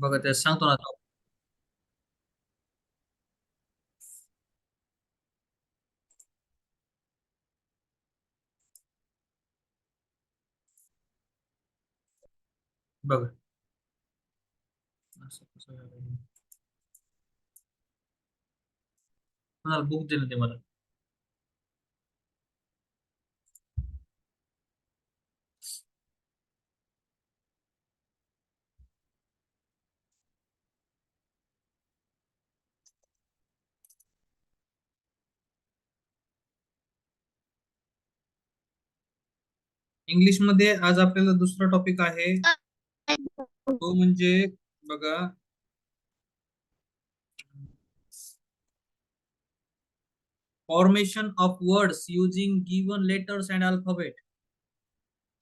बघा ते सांगतो ना तो. बघा असं बुक दिलं ते मला इंग्लिश मध्ये आज आपल्याला दुसरा टॉपिक आहे तो म्हणजे बघा formation of words using given letters and alphabet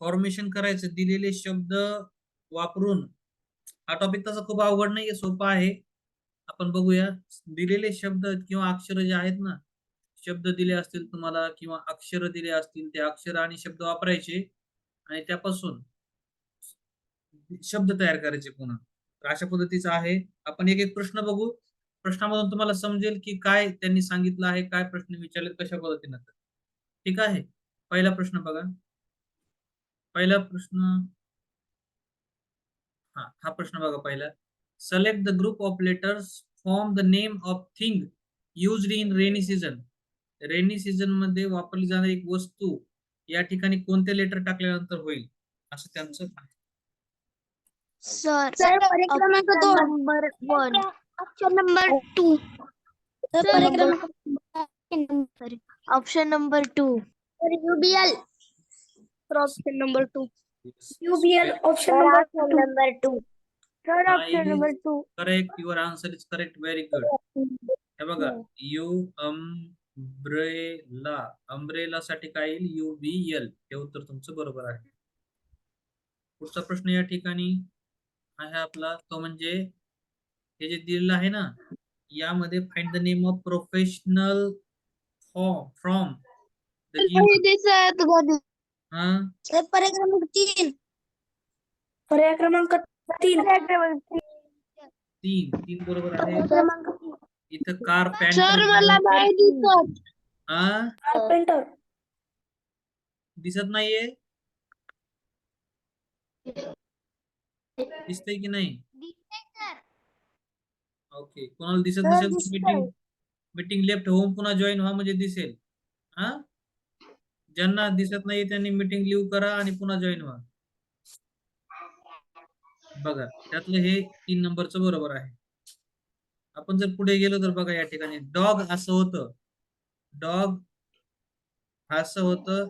formation करायचं दिलेले शब्द वापरून हा टॉपिक तसा खूप अवघड नाहीये सोपा आहे आपण बघूया दिलेले शब्द किंवा अक्षर जे आहेत ना शब्द दिले असतील तुम्हाला किंवा अक्षर दिले असतील ते अक्षर आणि शब्द वापरायचे आणि त्यापासून शब्द तयार करायचे पुन्हा तर अशा पद्धतीचा आहे आपण एक एक प्रश्न बघू प्रश्नामधून तुम्हाला समजेल की काय त्यांनी सांगितलं आहे काय प्रश्न विचारले कशा पद्धतीनं ठीक आहे पहिला प्रश्न बघा पहिला प्रश्न हा हा प्रश्न बघा पहिला select the group of letters form the name of thing used in rainy season rainy season मध्ये वापरली जाणारी एक वस्तू या ठिकाणी कोणते लेटर टाकल्यानंतर होईल असं त्यांचं सर क्रमांक number one option number two oh. Option number two UBL option number two UBL option number sir option number two correct your answer is correct very good हे बघा यू अम्ब्रेला अम्ब्रेला साठी काय येईल U B L हे उत्तर तुमचं बरोबर आहे पुढचा प्रश्न या ठिकाणी आहे आपला तो म्हणजे हे जे दिलेलं आहे ना यामध्ये find the name of professional from पर्याय तीन पर्याय क्रमांक तीन तीन तीन बरोबर आहे इथं कार मला नाही दिसत हा दिसत नाहीये दिसतंय की नाही ओके कोणाला दिसत नसेल मीटिंग मीटिंग लेफ्ट होऊन पुन्हा जॉईन व्हा म्हणजे दिसेल हा ज्यांना दिसत नाही त्यांनी मीटिंग लिव्ह करा आणि पुन्हा जॉईन व्हा बघा त्यातलं हे तीन नंबरच बरोबर आहे आपण जर पुढे गेलो तर बघा या ठिकाणी डॉग असं होतं डॉग असं होतं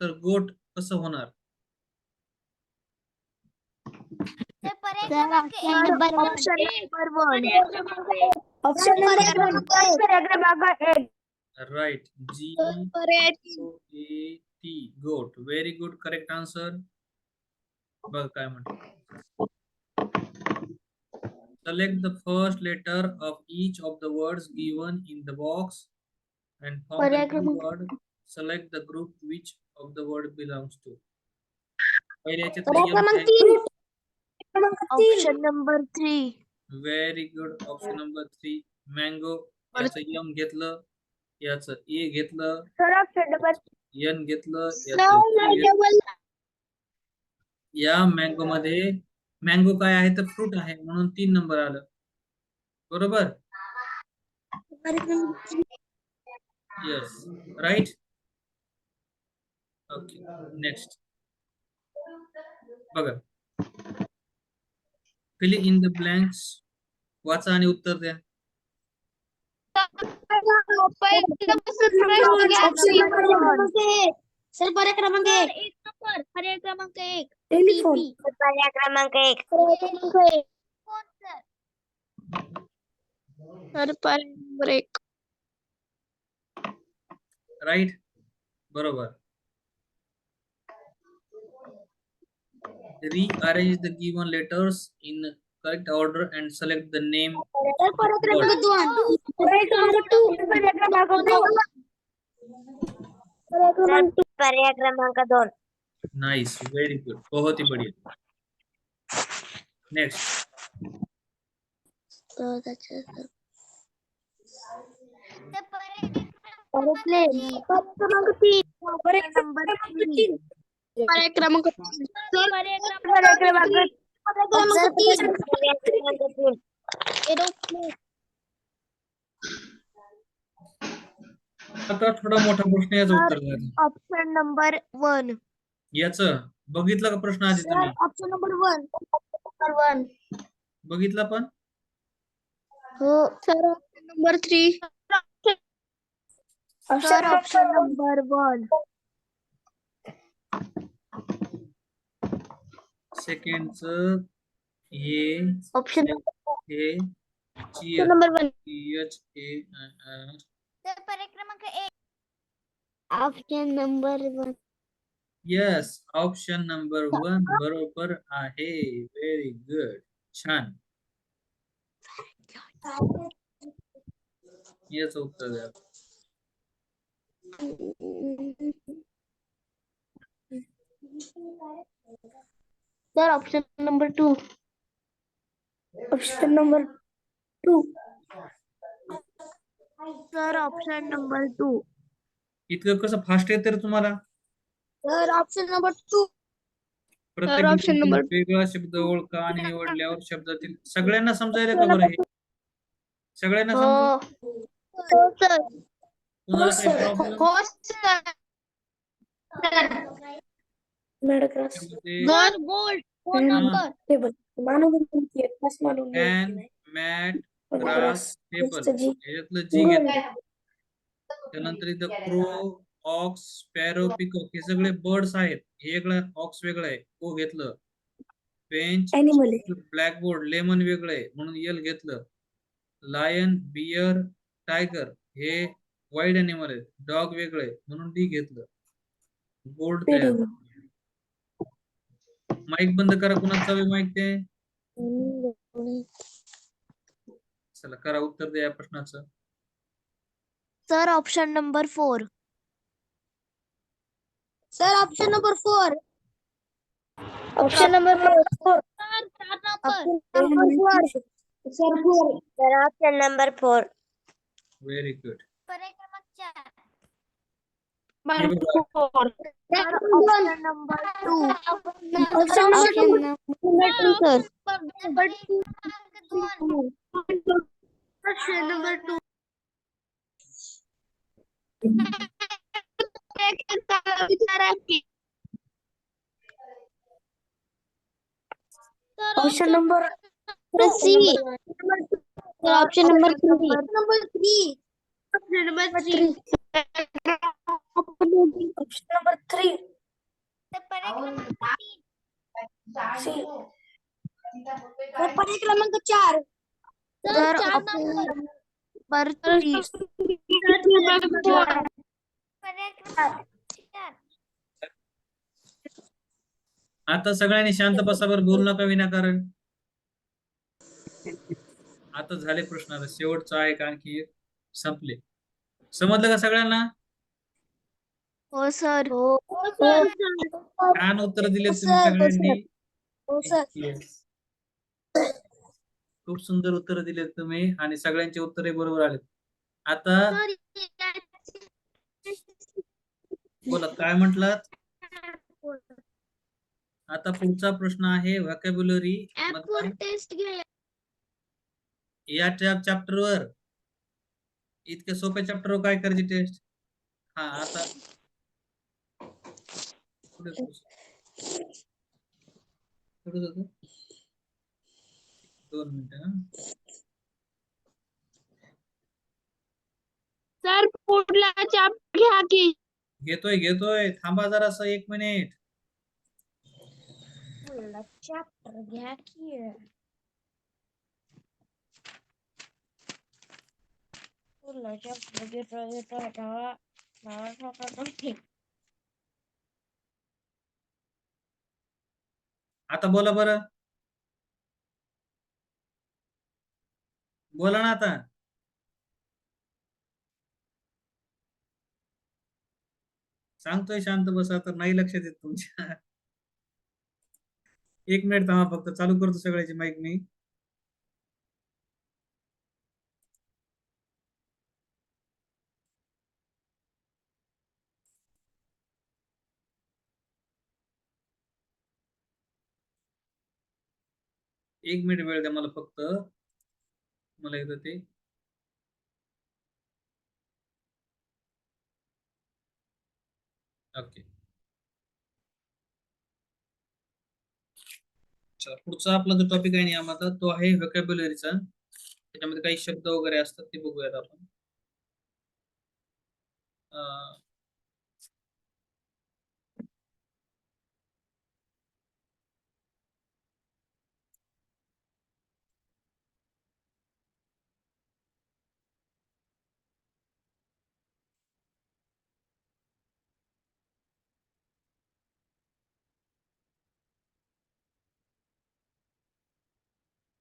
तर गोट कसं होणार right G A T goat very good correct answer बघ काय म्हणतो select the first letter of each of the words given in the box and form the पर्याय new क्रमांक- word select the group which of the word belongs to पहिल्याचे पर्याय क्रमांक तीन क्रमांक तीन option number three very good option number three mango याचं M घेतलं याचं ए घेतलं सर ऑप्शन नंबर एन घेतलं याचं G घेतलं. या मँगो मध्ये मँगो काय आहे तर फ्रूट आहे म्हणून तीन नंबर आलं बरोबर येस राईट ओके नेक्स्ट बघा फिल इन द ब्लँक्स वाचा आणि उत्तर द्या सर पर्याय क्रमांक पर्याय क्रमांक एक टेलिफोन पर्याय क्रमांक एक पर्याय क्रमांक एक सर पर्याय नंबर एक राईट बरोबर rearrange the given letters in correct order and select the name sir पर्याय क्रमांक दोन पर्याय क्रमांक टू पर्याय क्रमांक दोन पर्याय क्रमांक पर्याय क्रमांक दोन नाइस वेरी गुड बहुत ही बढ़िया नेक्स्ट अच्छा आता थोडा मोठा प्रश्न याचं उत्तर ऑप्शन नंबर वन याच बघितलं का प्रश्न आधी तुम्ही option number one number one बघितला पण हो sir option number three sir option number one second A option number one H A R option number one yes option number one बरोबर आहे व्हेरी गुड छान उत्तर द्या option number two option number two sir option number two इतकं कस fast है तुम्हाला तर ऑप्शन नंबर टू प्रत्येक वेगळा शब्द ओळखा आणि निवडल्यावर शब्दातील सगळ्यांना समजायला हो, का बरं सगळ्यांना त्यानंतर इथं क्रो हो. ऑक्स स्पॅरो पिकॉक हे सगळे बर्ड्स आहेत वेगळं ऑक्स वेगळं आहे ओ घेतलं ब्लॅक ब्लॅकबोर्ड लेमन वेगळं आहे म्हणून एल घेतलं लायन बियर टायगर हे वाईल्ड ॲनिमल आहेत डॉग वेगळे म्हणून डी घेतलं बोर्ड तयार माईक बंद करा कुणाचा माईक ते चला करा उत्तर द्या या प्रश्नाचं sir option number four Sir, option number 4. Option number 4. Option number 4. Sir, option number 4. Very good. Correct, Option number 2. Option number 2, sir. Option number 2. Option number C option number three number option number three चार आता सगळ्यांनी शांत बसावर बोलू नका विनाकारण आता झाले प्रश्न शेवटचा आहे कारण की संपले समजलं का सगळ्यांना हो सर हो, हो, हो. छान उत्तर दिले तुम्ही सगळ्यांनी खूप सुंदर उत्तर दिले तुम्ही आणि सगळ्यांचे उत्तरे बरोबर आले आता बोला काय म्हटलात आता पुढचा प्रश्न आहे वॅकॅब्युलरी टेस्ट या चॅप्टर वर इतक्या सोप्या चॅप्टर वर काय करायची टेस्ट हा आता दोन मिनिट सर पुढला चॅप्टर घ्या की घेतोय घेतोय थांबा जरा एक minute Anna chapter get here. Anna chapter get right right now. Now talk about something. आता बोला बरं बोला ना आता सांगतोय शांत बसा तर नाही लक्षात येत तुमच्या एक मिनिट थांबा फक्त चालू करतो सगळ्याची माईक मी एक मिनिट वेळ द्या मला फक्त मला येतं ते ओके पुढचा आपला जो टॉपिक आहे नियमाचा तो आहे व्हेकॅब्युलरीचा त्याच्यामध्ये काही शब्द वगैरे असतात ते बघूयात आपण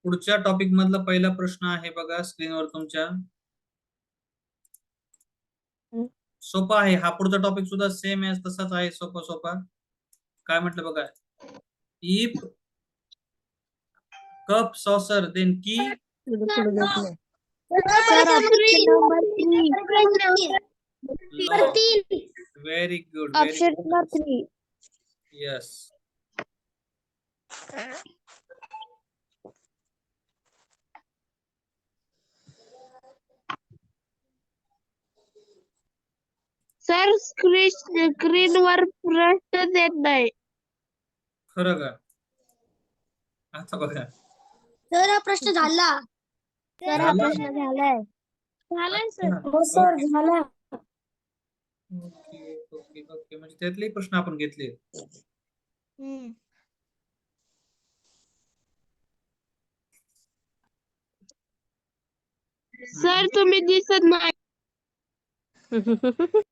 पुढच्या टॉपिक मधला पहिला प्रश्न आहे बघा वर तुमच्या सोपा आहे हा पुढचा टॉपिक सुद्धा सेम आहे तसाच आहे सोपा सोपा काय म्हटलं बघा इफ कप सॉसर देन की very good option yes sir screen screen वर प्रश्न देत नाही खरं का आता बघा सर हा प्रश्न झाला सर हा प्रश्न झालाय झालाय सर हो सर झाला ओके ओके ओके म्हणजे त्यातले प्रश्न आपण घेतले सर तुम्ही दिसत नाही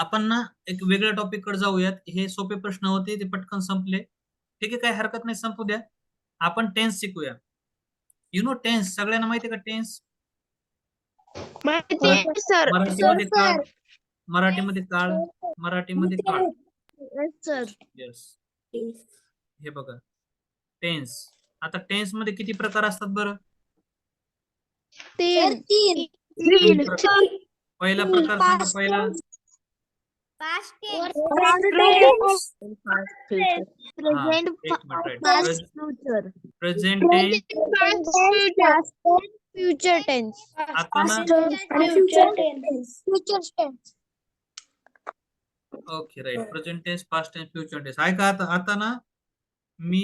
आपण ना एक वेगळ्या टॉपिक कडे जाऊयात हे सोपे प्रश्न होते ते पटकन संपले ठीक आहे काय हरकत नाही संपू द्या आपण टेन्स शिकूया यु नो टेन्स सगळ्यांना माहिती का टेन्स मराठीमध्ये काळ मराठीमध्ये काळ मराठीमध्ये काळ येस हे बघा टेन्स आता टेन्स मध्ये किती प्रकार असतात बरं पहिला प्रकार पहिला Ah, past tense okay right present tense past tense future tense आहे का आता आता ना मी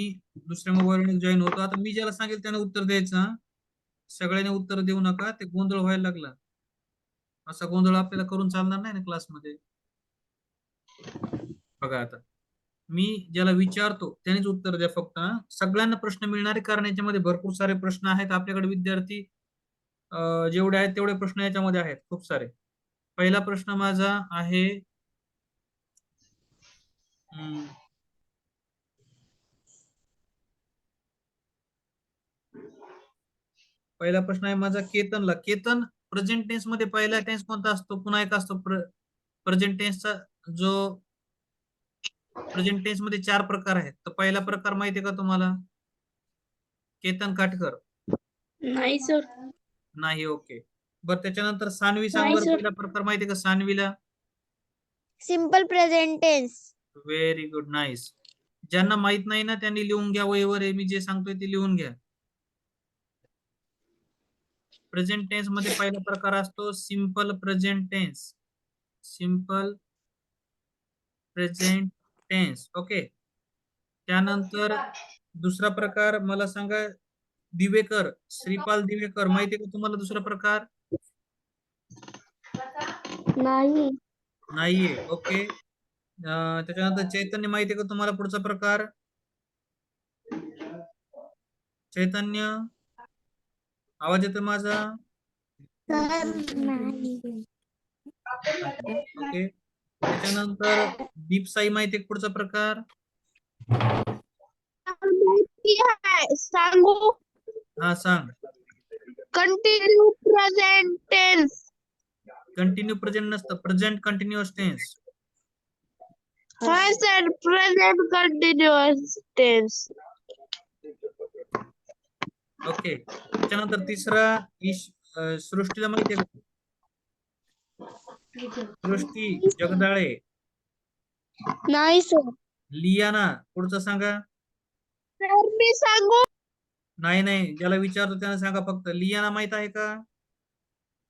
दुसऱ्या मोबाईल जॉईन होतो आता मी ज्याला सांगेल त्याने उत्तर द्यायचं सगळ्यांनी उत्तर देऊ नका ते गोंधळ व्हायला लागला असा गोंधळ आपल्याला करून चालणार नाही ना क्लासमध्ये बघा आता मी ज्याला विचारतो त्यानेच उत्तर द्या फक्त सगळ्यांना प्रश्न मिळणारे कारण याच्यामध्ये भरपूर सारे प्रश्न आहेत आपल्याकडे विद्यार्थी जेवढे आहेत तेवढे प्रश्न याच्यामध्ये आहेत खूप सारे पहिला प्रश्न माझा आहे पहिला प्रश्न आहे माझा केतनला केतन प्रेझेंट टेन्स मध्ये पहिला टेन्स कोणता असतो पुन्हा एक असतो प्रेझेंट टेन्सचा जो प्रेझेंट टेन्स मध्ये चार प्रकार आहेत तर पहिला प्रकार माहितीये का तुम्हाला केतन काटकर नाही सर नाही ओके बर त्याच्यानंतर सानवी सांगवर पहिला प्रकार माहितीये का सानवीला simple present very good nice ज्यांना माहित नाही ना त्यांनी लिहून घ्या वयवर हे मी जे सांगतोय ते लिहून घ्या प्रेझेंट टेन्स मध्ये पहिला प्रकार असतो simple present tense simple present tense okay त्यानंतर दुसरा प्रकार मला सांगा दिवेकर श्रीपाल दिवेकर माहिती आहे का तुम्हाला दुसरा प्रकार नाही नाहीये ओके त्याच्यानंतर चैतन्य माहिती का तुम्हाला पुढचा प्रकार चैतन्य आवाज येतो माझा ओके त्याच्यानंतर दीपसाई माहिती पुढचा प्रकार सांगू हा सांग continue present tense continue present नसतं present continuous tense present continuous tense okay त्याच्यानंतर तिसरा सृष्टीला माहिती आहे सृष्टी जगदाळे नाही सर लियाना पुढचं सांगा सर मी सांगू नाही नाही ज्याला विचारतो त्याला सांगा फक्त लियाना माहित आहे का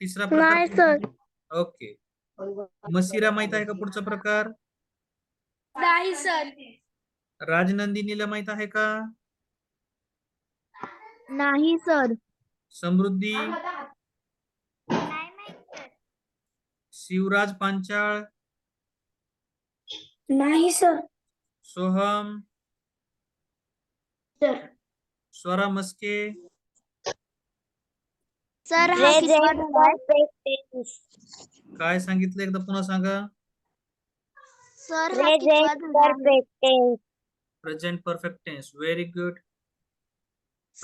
तिसरा नाही सर प्रकार ओके मसिरा माहित आहे का पुढचा प्रकार नाही सर राजनंदिनीला माहित आहे का नाही सर समृद्धी शिवराज पांचाळ नाही sir Soham sir Swara Maske sir hi काय सांगितलं एकदा पुन्हा सांगा sir hi present perfect tense very good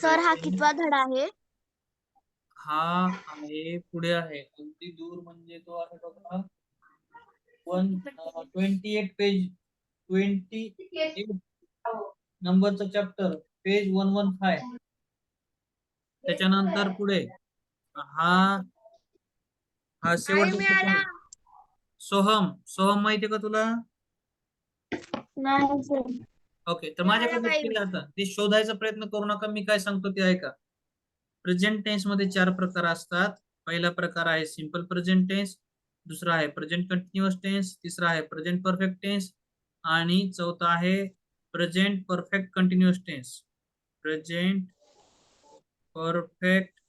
sir हा कितवा धडा आहे हा आहे पुढे आहे अगदी दूर म्हणजे तो आहे बघा one twenty eight page twenty नंबरचं नंबरचा chapter page one one five त्याच्यानंतर पुढे हा हा शेवट सोहम सोहम माहितीये का तुला ओके तर माझ्याकडे आता ते शोधायचा प्रयत्न करू नका मी काय सांगतो ते ऐका प्रेझेंट टेन्स मध्ये चार प्रकार असतात पहिला प्रकार आहे सिंपल प्रेझेंट टेन्स दुसरा आहे प्रेझेंट कंटिन्युअस टेन्स तिसरा आहे प्रेझेंट परफेक्ट टेन्स आणि चौथा आहे present perfect continuous tense present perfect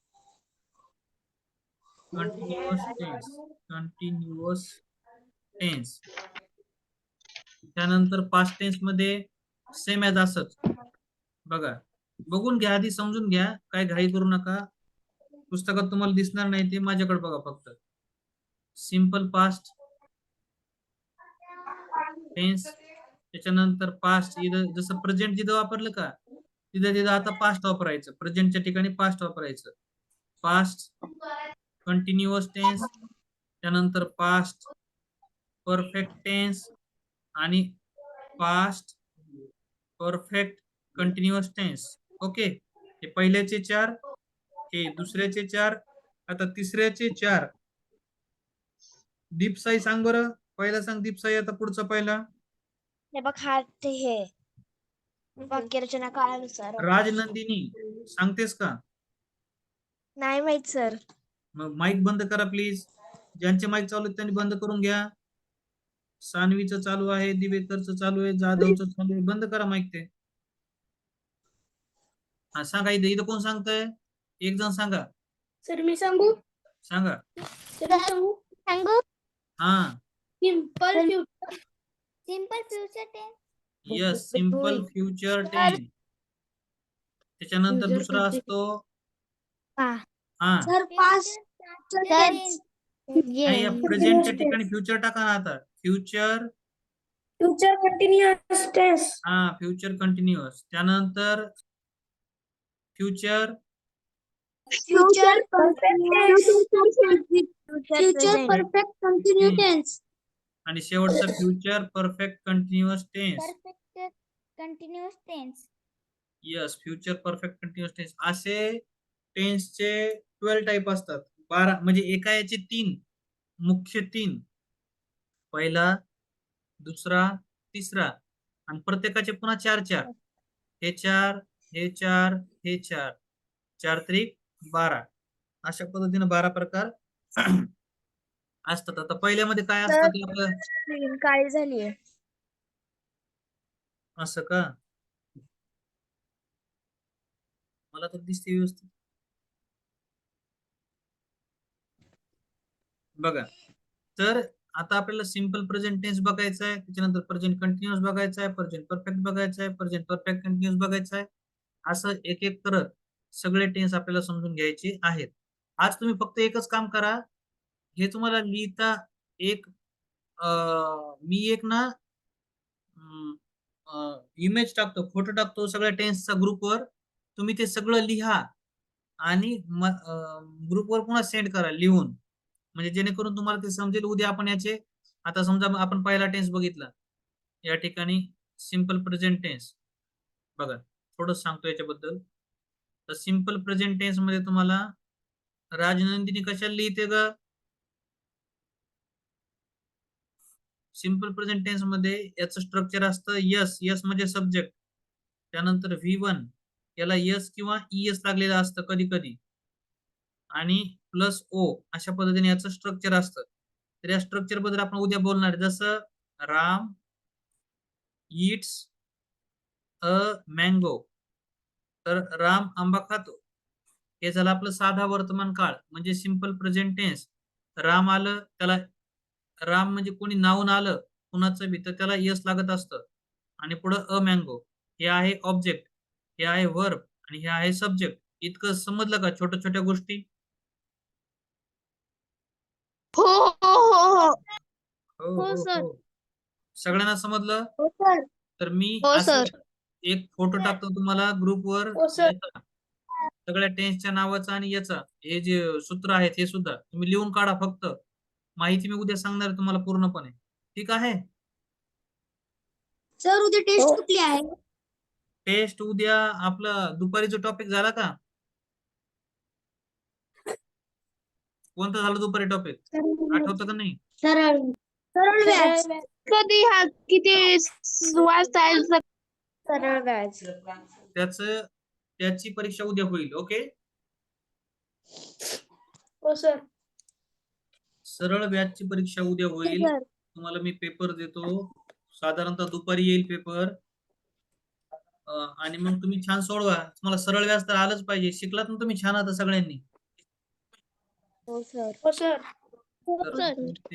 continuous tense continuous tense त्यानंतर पास्ट टेन्स मध्ये सेम ॲज असत बघा बघून घ्या आधी समजून घ्या काय घाई करू नका पुस्तकात तुम्हाला दिसणार नाही ते माझ्याकडे बघा फक्त सिम्पल पास्ट टेन्स त्याच्यानंतर पास्ट इथं जसं प्रेझेंट जिथं वापरलं का तिथं तिथं आता पास्ट वापरायचं प्रेझेंटच्या ठिकाणी पास्ट वापरायचं पास्ट कंटिन्युअस टेन्स त्यानंतर पास्ट परफेक्ट टेन्स आणि past perfect continuous tense okay हे पहिल्याचे चार हे दुसऱ्याचे चार आता तिसऱ्याचे चार दीपसाई सांग बर पहिला सांग दीपसाई आता पुढचा पहिला राजनंदिनी सांगतेस का नाही माहित सर माईक बंद करा प्लीज ज्यांचे माईक चालू आहेत त्यांनी बंद करून घ्या सानवीचं चालू आहे दिवेकरचं चालू आहे जाधवचं चालू आहे बंद करा माईक ते हा सांगा इथं इथं कोण सांगतय एक जण सांगा सर मी सांगू सांगा सांगू हा simple future future tense yes simple future ten त्याच्यानंतर दुसरा असतो हा प्रेझेंटच्या ठिकाणी फ्युचर टाका ना आता फ्युचर फ्युचर कंटिन्युअस हा फ्युचर कंटिन्युअस त्यानंतर future future future perfect continue tense आणि शेवटचं future perfect continuous tense perfect continuous tense yes future perfect continuous tense असे टेन्सचे ट्वेल्व टाइप असतात बारा म्हणजे एका याचे तीन मुख्य तीन पहिला दुसरा तिसरा आणि प्रत्येकाचे पुन्हा चार चार हे चार हे चार हे चार चार त्रिक बारा अशा पद्धतीने बारा प्रकार असतात आता पहिल्यामध्ये काय असतात काळी झाली असं का मला तर दिसते व्यवस्थित बघा तर आता आपल्याला सिम्पल प्रेझेंट टेन्स बघायचा आहे त्याच्यानंतर प्रेझेंट कंटिन्युअस बघायचा आहे प्रेझेंट परफेक्ट बघायचा आहे प्रेझेंट परफेक्ट कंटिन्युअस बघायचा आहे असं एक एक करत सगळे टेन्स आपल्याला समजून घ्यायचे आहेत आज तुम्ही फक्त एकच काम करा हे तुम्हाला लिहिता एक आ, मी एक ना इमेज टाकतो फोटो टाकतो सगळ्या टेन्सचा ग्रुपवर तुम्ही ते सगळं लिहा आणि ग्रुपवर पुन्हा सेंड करा लिहून म्हणजे जेणेकरून तुम्हाला ते समजेल उद्या आपण याचे आता समजा आपण पहिला टेन्स बघितला या ठिकाणी सिम्पल प्रेझेंट टेन्स बघा थोडं सांगतो याच्याबद्दल तर सिम्पल प्रेझेंट टेन्स मध्ये तुम्हाला राजनंदिनी कशा लिहिते ग सिंपल प्रेझेंट टेन्स मध्ये याचं स्ट्रक्चर असतं यस यस म्हणजे सब्जेक्ट त्यानंतर व्ही वन याला यस किंवा ई e एस लागलेलं असतं कधी कधी आणि प्लस ओ अशा पद्धतीने याचं स्ट्रक्चर असतं तर या स्ट्रक्चर बद्दल आपण उद्या बोलणार जसं राम इट्स अ मँगो तर राम आंबा खातो हे झालं आपलं साधा वर्तमान काळ म्हणजे सिंपल प्रेझेंट टेन्स राम आलं त्याला राम म्हणजे कोणी नावून आलं कुणाचं बी तर त्याला यश लागत असतं आणि पुढं अ मँगो हे आहे ऑब्जेक्ट हे आहे वर्ब आणि हे आहे सब्जेक्ट इतकं समजलं का छोट्या छोट्या गोष्टी हो हो, हो, हो. हो सगळ्यांना समजलं तर मी हो सर. एक फोटो टाकतो तुम्हाला ग्रुपवर हो, सगळ्या टेन्सच्या नावाचा आणि याचा हे जे सूत्र आहेत हे सुद्धा तुम्ही लिहून काढा फक्त माहिती मी उद्या सांगणार तुम्हाला पूर्णपणे ठीक आहे सर उद्या टेस्ट हो. कुठली आहे टेस्ट उद्या आपला दुपारी जो टॉपिक झाला का कोणता झाला दुपारी टॉपिक आठवत का नाही सरळ सरळ कधी हा किती वाजता त्याच त्याची परीक्षा उद्या होईल ओके सरळ हो, सर सरळ व्याजची परीक्षा उद्या होईल हो, तुम्हाला मी पेपर देतो साधारणतः दुपारी येईल पेपर आणि मग तुम्ही छान सोडवा तुम्हाला सरळ व्याज तर आलंच पाहिजे शिकलात ना तुम्ही छान आता सगळ्यांनी हो सर हो सर हो,